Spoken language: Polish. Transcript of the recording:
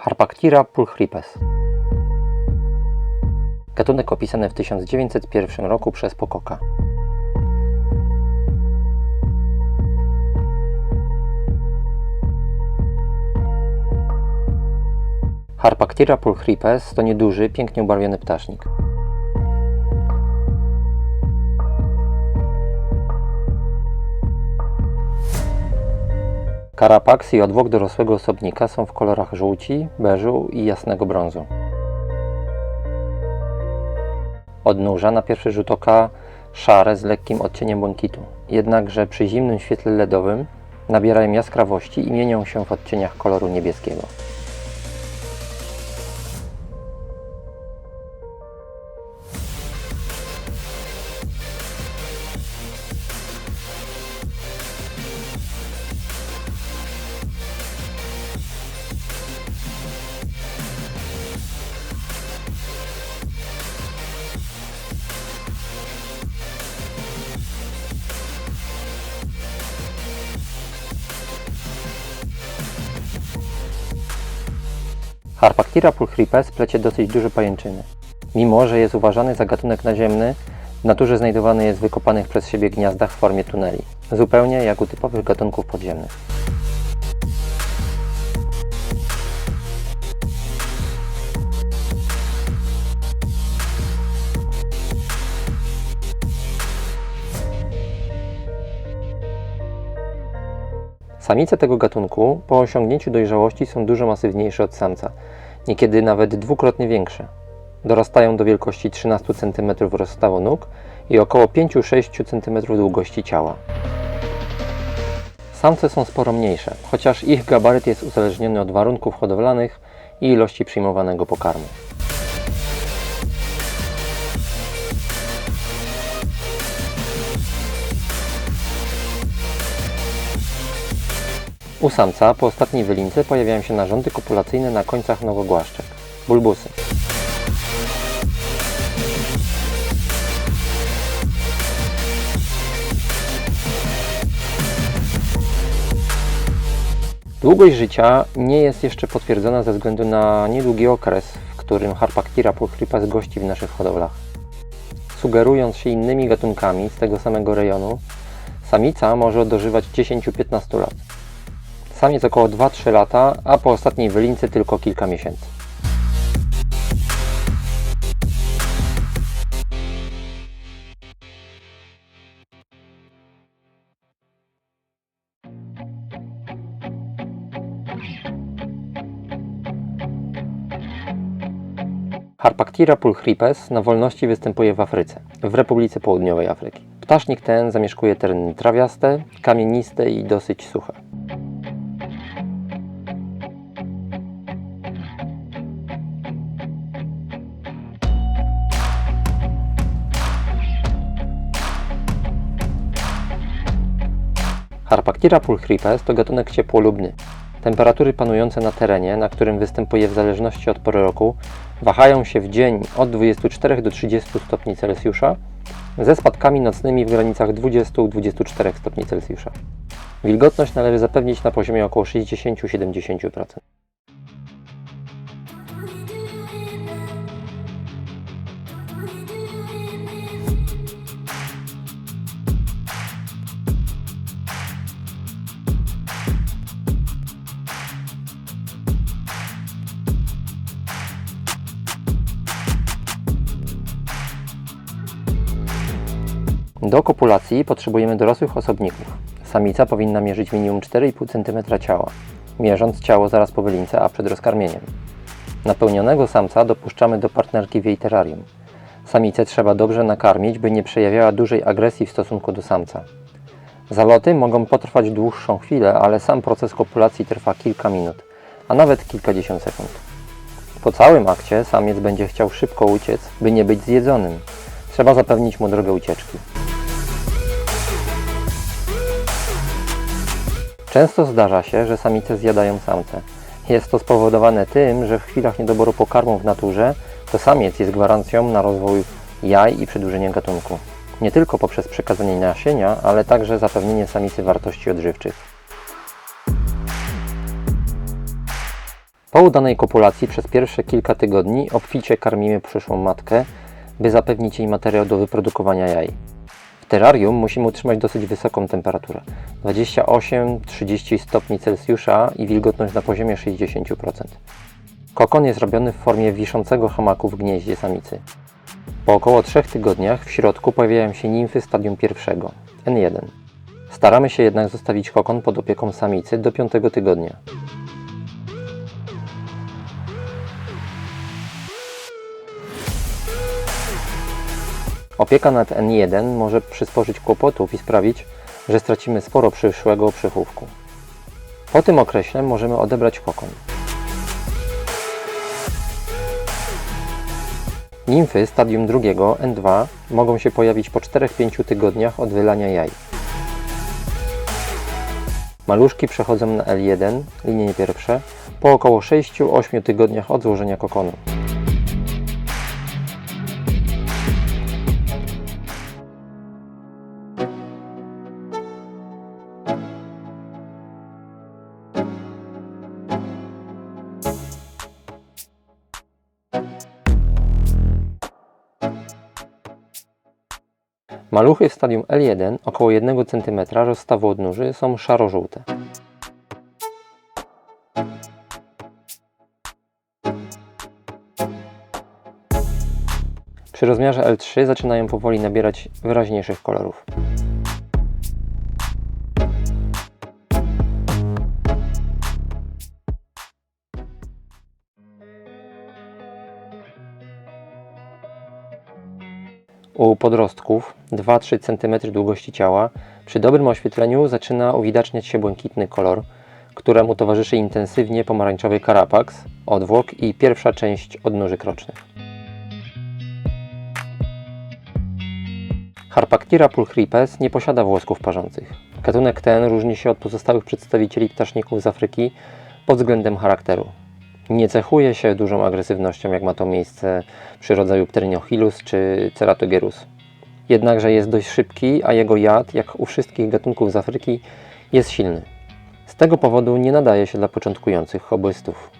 Harpactira pulchripes. Gatunek opisany w 1901 roku przez Pococa. Harpactira pulchripes to nieduży, pięknie ubarwiony ptasznik. Karapaks i odwłok dorosłego osobnika są w kolorach żółci, beżu i jasnego brązu. Odnóża na pierwszy rzut oka szare z lekkim odcieniem błękitu. Jednakże przy zimnym świetle LEDowym nabierają jaskrawości i mienią się w odcieniach koloru niebieskiego. Harpactira pulchripes plecie dosyć duże pajęczyny. Mimo, że jest uważany za gatunek naziemny, w naturze znajdowany jest w wykopanych przez siebie gniazdach w formie tuneli, zupełnie jak u typowych gatunków podziemnych. Samice tego gatunku po osiągnięciu dojrzałości są dużo masywniejsze od samca, niekiedy nawet dwukrotnie większe. Dorastają do wielkości 13 cm rozstawu nóg i około 5-6 cm długości ciała. Samce są sporo mniejsze, chociaż ich gabaryt jest uzależniony od warunków hodowlanych i ilości przyjmowanego pokarmu. U samca po ostatniej wylince pojawiają się narządy kopulacyjne na końcach nogogłaszczek bulbusy. Długość życia nie jest jeszcze potwierdzona ze względu na niedługi okres, w którym Harpactira pulchripes gości w naszych hodowlach. Sugerując się innymi gatunkami z tego samego rejonu, samica może dożywać 10-15 lat. Samiec około 2-3 lata, a po ostatniej wylince tylko kilka miesięcy. Harpactira pulchripes na wolności występuje w Afryce, w Republice Południowej Afryki. Ptasznik ten zamieszkuje tereny trawiaste, kamieniste i dosyć suche. Harpactira pulchripes to gatunek ciepłolubny. Temperatury panujące na terenie, na którym występuje w zależności od pory roku, wahają się w dzień od 24 do 30 stopni Celsjusza, ze spadkami nocnymi w granicach 20-24 stopni Celsjusza. Wilgotność należy zapewnić na poziomie około 60-70%. Do kopulacji potrzebujemy dorosłych osobników. Samica powinna mierzyć minimum 4,5 cm ciała, mierząc ciało zaraz po wylince, a przed rozkarmieniem. Napełnionego samca dopuszczamy do partnerki w jej terrarium. Samicę trzeba dobrze nakarmić, by nie przejawiała dużej agresji w stosunku do samca. Zaloty mogą potrwać dłuższą chwilę, ale sam proces kopulacji trwa kilka minut, a nawet kilkadziesiąt sekund. Po całym akcie samiec będzie chciał szybko uciec, by nie być zjedzonym. Trzeba zapewnić mu drogę ucieczki. Często zdarza się, że samice zjadają samce. Jest to spowodowane tym, że w chwilach niedoboru pokarmu w naturze to samiec jest gwarancją na rozwój jaj i przedłużenie gatunku. Nie tylko poprzez przekazanie nasienia, ale także zapewnienie samicy wartości odżywczych. Po udanej kopulacji przez pierwsze kilka tygodni obficie karmimy przyszłą matkę, by zapewnić jej materiał do wyprodukowania jaj. Terrarium musimy utrzymać dosyć wysoką temperaturę 28-30 stopni Celsjusza i wilgotność na poziomie 60%. Kokon jest robiony w formie wiszącego hamaku w gnieździe samicy. Po około 3 tygodniach w środku pojawiają się nimfy stadium pierwszego N1. Staramy się jednak zostawić kokon pod opieką samicy do 5 tygodnia. Opieka nad N1 może przysporzyć kłopotów i sprawić, że stracimy sporo przyszłego przechówku. Po tym okresie możemy odebrać kokon. Nimfy stadium drugiego N2 mogą się pojawić po 4-5 tygodniach od wylania jaj. Maluszki przechodzą na L1, linie pierwsze, po około 6-8 tygodniach od złożenia kokonu. Maluchy w stadium L1 około 1 cm rozstawu odnóży są szaro-żółte. Przy rozmiarze L3 zaczynają powoli nabierać wyraźniejszych kolorów. U podrostków 2-3 cm długości ciała przy dobrym oświetleniu zaczyna uwidaczniać się błękitny kolor, któremu towarzyszy intensywnie pomarańczowy karapaks, odwłok i pierwsza część odnóży krocznych. Harpactira pulchripes nie posiada włosków parzących. Gatunek ten różni się od pozostałych przedstawicieli ptaszników z Afryki pod względem charakteru. Nie cechuje się dużą agresywnością, jak ma to miejsce przy rodzaju Pteryniochilus czy Ceratogerus. Jednakże jest dość szybki, a jego jad, jak u wszystkich gatunków z Afryki, jest silny. Z tego powodu nie nadaje się dla początkujących hobbystów.